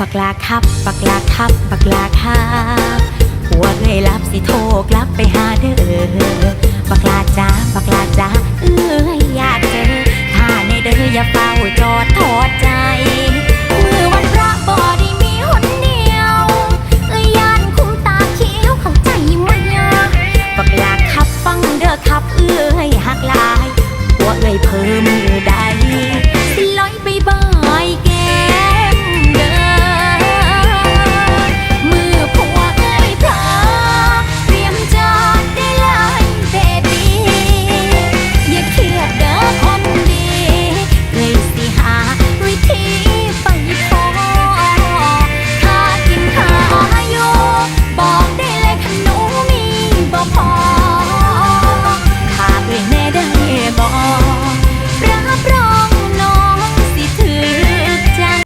บักลาครับ บักลาครับ บักลาครับหัวเงยรับสิโทกลับไปหาเด้อบักลาจ้าบักลาจ้าเออยอยากเจอถ้าในเด้ออย่าเฝ้าจอดทอดใจมือวันพระบอดีมีหนเดียวเอ้ยานคุ้มตาเขียวเข้าใจมันยาบักลาครับฟังเด้อขับเอ้ยหักลายหัวเงยเพิ่มมือได้